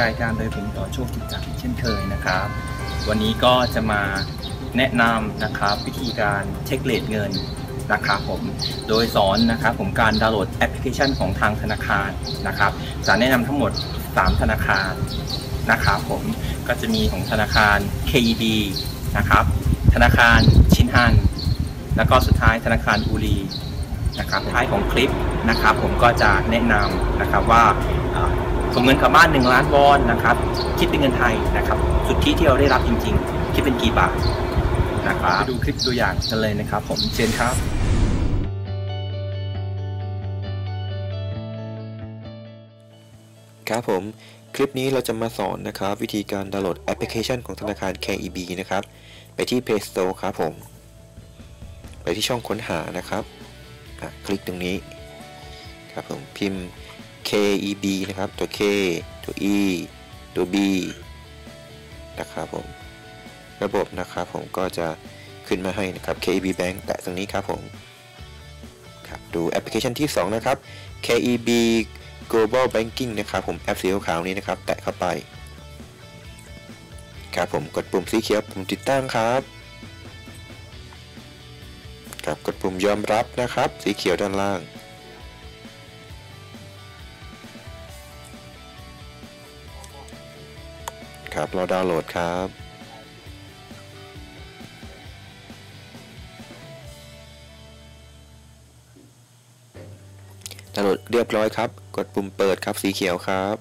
รายการโดยผมต่อโชคจิตจักรเช่นเคยนะครับ วันนี้ก็จะมาแนะนำนะครับวิธีการเช็คเลทเงินนะครับผม โดยสอนนะครับผมการดาวน์โหลดแอปพลิเคชันของทางธนาคารนะครับจะแนะนำทั้งหมด 3 ธนาคารนะครับผมก็จะมีของธนาคาร KEB นะครับธนาคารชินฮัน แล้วก็สุดท้ายธนาคารอูรีนะครับท้ายของคลิปนะครับผมก็จะแนะนำนะครับว่า ส่งเงินกลับบ้าน1ล้านวอนนะครับ คิดเป็นเงินไทยนะครับ สุทธิที่เราได้รับจริง ๆ คิดเป็นกี่บาทนะครับไปดูคลิปตัวอย่างกันเลยนะครับ ผมเชิญครับครับผมคลิปนี้เราจะมาสอนนะครับ วิธีการดาวน์โหลดแอปพลิเคชันของธนาคาร KEB นะครับ ไปที่ Play Store ครับผม ไปที่ช่องค้นหานะครับอะคลิกตรงนี้ครับผมพิมพ์ KEB นะครับ ตัว K ตัว E ตัว B นะครับผม ระบบนะครับผมก็จะขึ้นมาให้นะครับ KEB Bank แตะตรงนี้ครับผมครับดูแอปพลิเคชันที่ 2 นะครับ KEB global banking นะครับผมแอปสีขาวนี้นะครับ แตะเข้าไปครับผมกดปุ่มสีเขียวปุ่มติดตั้งครับครับกดปุ่มยอมรับนะครับ สีเขียวด้านล่าง ครับ เราดาวน์โหลดครับดาวน์โหลดเรียบร้อยครับ กดปุ่มเปิดครับสีเขียวครับ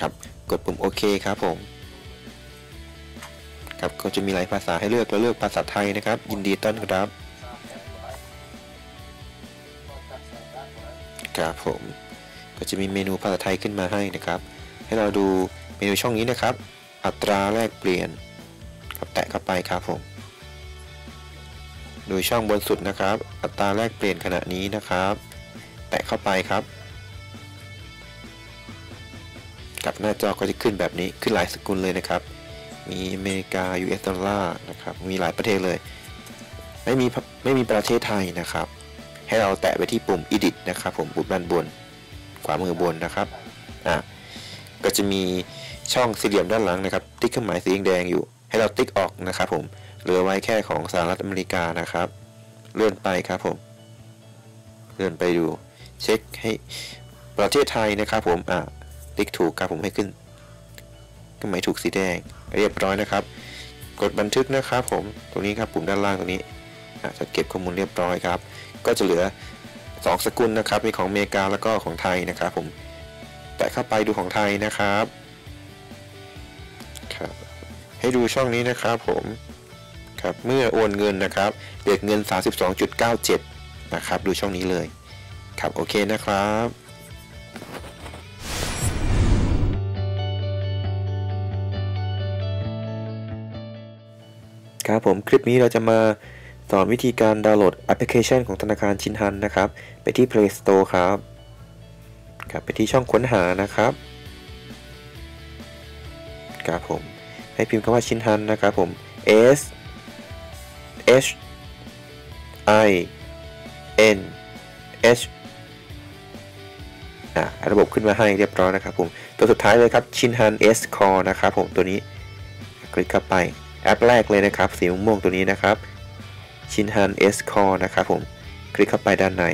ครับ กดปุ่มโอเคครับผม ครับก็จะมีหลายภาษาให้เลือกเราเลือกภาษาไทยนะครับ ยินดีต้อนรับ ครับผมก็จะมีเมนูภาษาไทยขึ้นมาให้นะครับ ให้เราดูเมนูช่องนี้นะครับ อัตราแลกเปลี่ยนครับแตะเข้าไปครับผมดยช่องบนสุดนะครับ อัตราแลกเปลี่ยนขณะนี้นะครับ แตะเข้าไปครับ กับหน้าจอก็จะขึ้นแบบนี้ขึ้นหลายสกุลเลยนะครับ มีอเมริกา US ดอลลาร์นะครับมีหลายประเทศเลย ไม่มีไม่มีประเทศไทยนะครับ ให้เราแตะไปที่ปุ่ม edit นะครับผมปุ่มด้านบน ขวามือบนนะครับอะก็จะมีช่องสี่เหลี่ยมด้านหลังนะครับ ติ๊กเครื่องหมายสีแดงอยู่ ให้เราติ๊กออกนะครับผมเหลือไว้แค่ของสหรัฐอเมริกานะครับ เลื่อนไปครับผม เลื่อนไปดู เช็คให้ประเทศไทยนะครับผมอะติ๊กถูกครับผมให้ขึ้นเครื่องหมายถูกสีแดง เรียบร้อยนะครับ กดบันทึกนะครับผมตรงนี้ครับปุ่มด้านล่างตรงนี้ จะเก็บข้อมูลเรียบร้อยครับ ก็จะเหลือ 2 สกุลนะครับ มีของอเมริกาแล้วก็ของไทยนะครับ ผมแตะเข้าไปดูของไทยนะครับครับ ให้ดูช่องนี้นะครับผมครับเมื่อโอนเงินนะครับเด็กเงิน 32.97 นะครับ ดูช่องนี้เลย ครับโอเคนะครับครับผมคลิปนี้เราจะมา สอนวิธีการดาวน์โหลดแอปพลิเคชันของธนาคารชินฮันนะครับ ไปที่ Play Store ครับครับไปที่ช่องค้นหานะครับครับผมให้พิมพ์คำว่าชินฮันนะครับผม S H I N H อะระบบขึ้นมาให้เรียบร้อยนะครับผมตัวสุดท้ายเลยครับชินฮัน S Core นะครับผมตัวนี้ คลิกเข้าไปแอปแรกเลยนะครับสีม่วงตัวนี้นะครับ ชินฮัน S Core นะครับผม คลิกเข้าไปด้านใน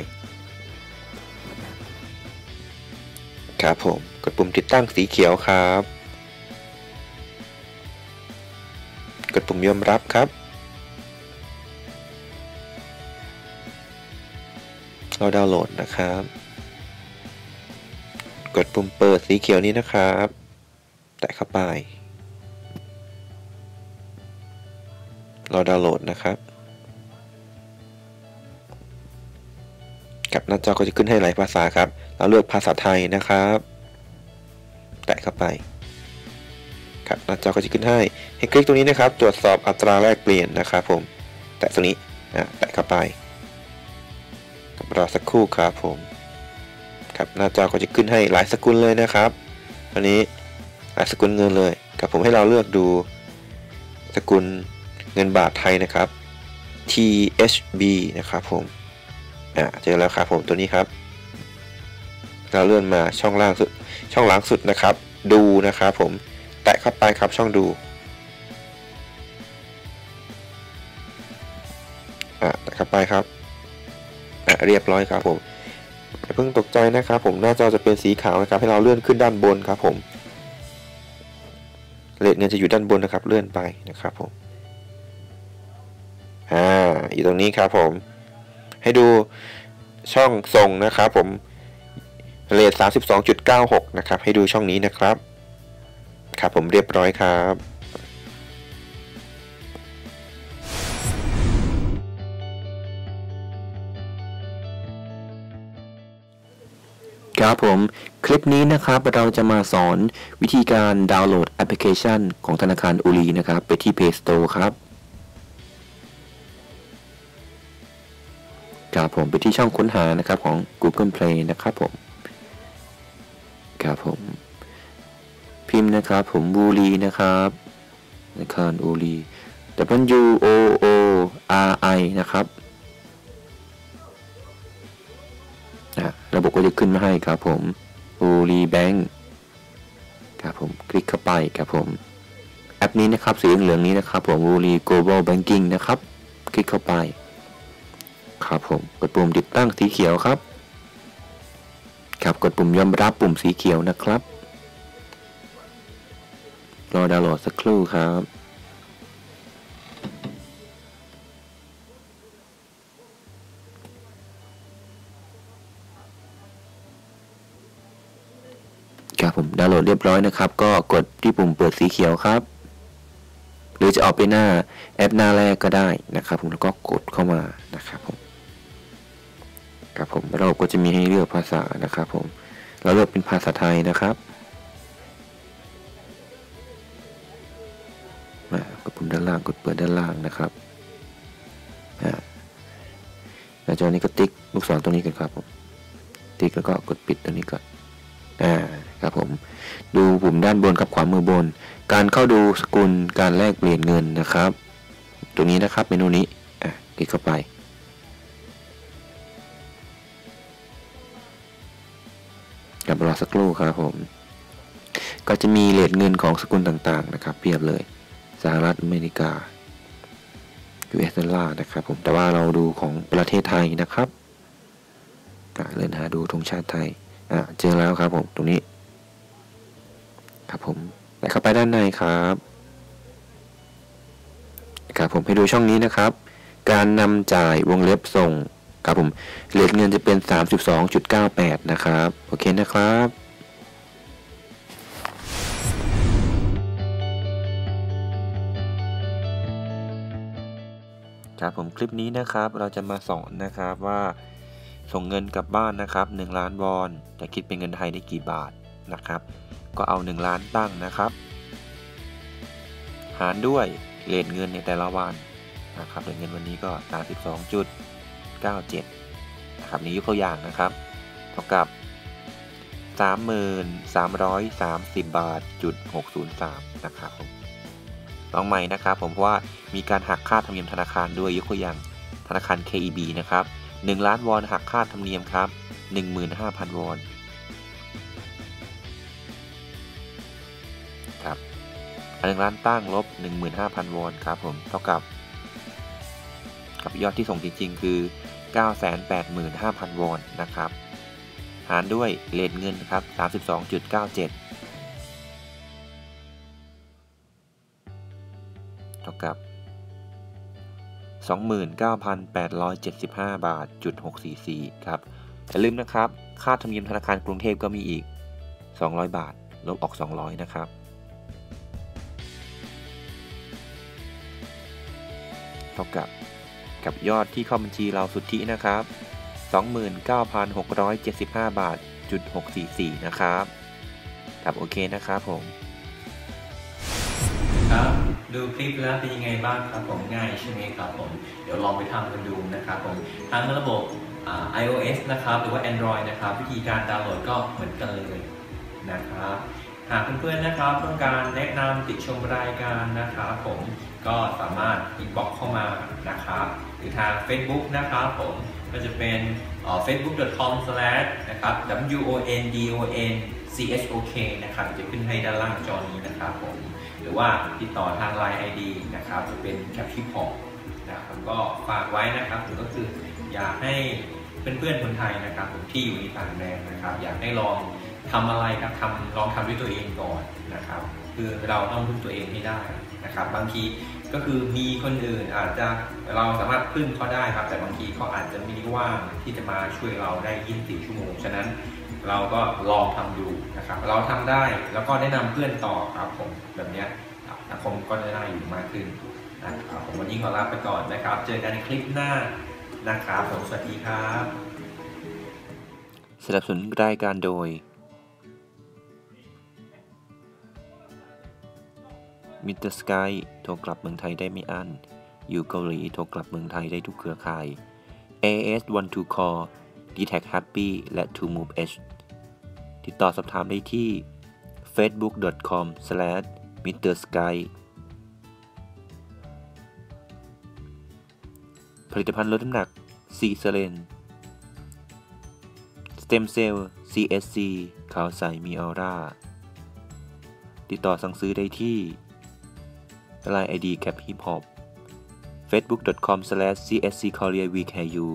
ครับผม กดปุ่มติดตั้งสีเขียวครับ กดปุ่มยอมรับครับ เราดาวน์โหลดนะครับ กดปุ่มเปิดสีเขียวนี้นะครับ แตะเข้าไป เราดาวน์โหลดนะครับ กับหน้าจอก็จะขึ้นให้หลายภาษาครับ เราเลือกภาษาไทยนะครับ แตะเข้าไป ครับหน้าจอก็จะขึ้นให้ ให้คลิกตรงนี้นะครับ ตรวจสอบอัตราแลกเปลี่ยนนะครับผม แตะตรงนี้นะแตะเข้าไปกับรอสักครู่ครับผม ครับหน้าจอก็จะขึ้นให้หลายสกุลเลยนะครับอันนี้หลายสกุลเงินเลยครับผมให้เราเลือกดูสกุลเงินบาทไทยนะครับ THB นะครับผม อ่าเจอแล้วครับผมตัวนี้ครับ เราเลื่อนมาช่องล่างสุด ช่องหล่างสุดนะครับ ดูนะครับผม แตะเข้าไปครับช่องดูอ่าแตะเข้าไปครับอ่าเรียบร้อยครับผมอย่าเพิ่งตกใจนะครับผมหน้าจอจะเป็นสีขาวนะครับ ให้เราเลื่อนขึ้นด้านบนครับผมเลทเงินจะอยู่ด้านบนนะครับ เลื่อนไปนะครับผม อ่า อยู่ตรงนี้ครับผม ให้ดูช่องส่งนะครับผมเลท32.96 นะครับ ให้ดูช่องนี้นะครับ ครับผมเรียบร้อยครับครับผมคลิปนี้นะครับเราจะมาสอนวิธีการดาวน์โหลดแอปพลิเคชันของธนาคารอูรีนะครับ ไปที่ Play Store ครับ ครับผมไปที่ช่องค้นหานะครับของ Google Play นะครับผมครับผม พิมพ์นะครับผมบูรีนะครับนาคารอูรี W O O R I นะครับอะระบบก็จะขึ้นมาให้ครับผมอูรีแบงค์ครับผมคลิกเข้าไปครับผมแอปนี้นะครับสีเหลืองนี้นะครับผมอูรี global banking นะครับ คลิกเข้าไป ครับผมกดปุ่มติดตั้งสีเขียวครับ ครับกดปุ่มยอมรับปุ่มสีเขียวนะครับ รอดาวน์โหลดสักครู่ครับครับผมดาวน์โหลดเรียบร้อยนะครับ ก็กดที่ปุ่มเปิดสีเขียวครับ หรือจะออกไปหน้าแอปหน้าแรกก็ได้นะครับ ผมแล้วก็กดเข้ามานะครับผม ครับผมเราก็จะมีให้เลือกภาษานะครับผม เราเลือกเป็นภาษาไทยนะครับกดปุ่มด้านล่างกดเปิดด้านล่างนะครับหน้าจอนี้ก็ติ๊กลูกศรตรงนี้กันครับผมติ๊กแล้วก็กดปิดตัวนี้ก่อนอ่าครับผมดูปุ่มด้านบนกับขวามือบน การเข้าดูสกุลการแลกเปลี่ยนเงินนะครับ ตรงนี้นะครับเมนูนี้อะคลิกเข้าไป กับรอสักครู่ครับผม ก็จะมีเลทเงินของสกุลต่างๆนะครับเพียบเลยสหรัฐอเมริกา US ดอลลาร์นะครับผมแต่ว่าเราดูของประเทศไทยนะครับเลื่อนหาดูธงชาติไทยอะเจอแล้วครับผมตรงนี้ ครับผมไปเข้าไปด้านในครับครับผมให้ดูช่องนี้นะครับ การนำจ่ายวงเล็บส่ง ครับผมเลทเงินจะเป็น 32.98 นะครับ โอเคนะครับครับผมคลิปนี้นะครับเราจะมาสอนนะครับว่า ส่งเงินกลับบ้านนะครับ 1 ล้านวอนจะคิดเป็นเงินไทยได้กี่บาทนะครับ ก็เอา 1 ล้านตั้งนะครับ หารด้วยเลทเงินในแต่ละวันนะครับเลทเงินวันนี้ก็ 32จุด 32.97นะครับนี้ยกตัวอย่างนะครับเท่ากับ 3,330 บาทจุด603นะครับผมลองใหม่นะครับผมเพราะว่ามีการหักค่าธรรมเนียมธนาคารด้วยยกตัวอย่างธนาคาร KEB นะครับ1ล้านวอนหักค่าธรรมเนียมครับ 15,000 วอนครับหนึ่งล้านตั้งลบ 15,000 วอนครับผมเท่ากับ กับยอดที่ส่งจริง ๆ คือ 985,000 วอนนะครับ หารด้วยเลทเงินครับ 32.97 เท่ากับ 29,875 บาทจุด644 ครับ อย่าลืมนะครับ ค่าธรรมเนียมธนาคารกรุงเทพก็มีอีก 200 บาท ลบออก 200 นะครับเท่ากับ กับยอดที่เข้าบัญชีเราสุทธินะครับ 29,675 บาทจุด644 นะครับครับโอเคนะครับผม ครับ ดูคลิปแล้วเป็นยังไงบ้างครับผมง่ายใช่ไหมครับผม เดี๋ยวลองไปทำกันดูนะครับผมทั้งระบบ iOS นะครับ หรือว่า Android นะครับ วิธีการดาวน์โหลดก็เหมือนกันเลยนะครับหากเพื่อนๆนะครับต้องการแนะนำติดชมรายการนะครับผมก็สามารถอินบ็อกเข้ามานะครับ รือทาง Facebook นะครับผมก็จะเป็น facebook.com slash นะครับ w o n d o n c h o k นะครับจะขึ้นให้ด้านล่างจอนี้นะครับผมหรือว่าติดต่อทาง Line ID นะครับจะเป็นแคปชิพอนะครับก็ฝากไว้นะครับก็คืออยากให้เพื่อนๆคนไทยนะครับผมที่อยู่ในต่างแดนนะครับ อยากให้ลองทำอะไรครับทำลองทำด้วยตัวเองก่อนนะครับ คือเราต้องพึ่งตัวเองให้ได้นะครับ บางที ก็คือมีคนอื่นอาจจะเราสามารถพึ่งเขาได้ครับ แต่บางทีเขาอาจจะไม่ได้ว่างที่จะมาช่วยเราได้ 24 ชั่วโมง ฉะนั้นเราก็ลองทำดูนะครับ เราทำได้แล้วก็แนะนำเพื่อนต่อครับผมแบบนี้สังคมก็ได้อยู่มากขึ้นนะครับผมวันนี้ขอลาไปก่อนนะครับ เจอกันในคลิปหน้านะครับผมสวัสดีครับ สนับสนุนรายการโดย มิเตอร์สกายโทรกลับเมืองไทยได้ไม่อั้น อยู่เกาหลีโทรกลับเมืองไทยได้ทุกเครือข่าย AS One to Call d t a c Happy และ To Move H ติดต่อสอบถามได้ที่ facebook.com slash m r s k y ผลิตภัณฑ์ลดน้ำหนักซีเซเลนสเต็มเซลล์ CSC ขาวใสมีออร่า ติดต่อสั่งซื้อได้ที่ ไลน์ ID แคปฮิปฮอป facebook.com/csckoreaweekyu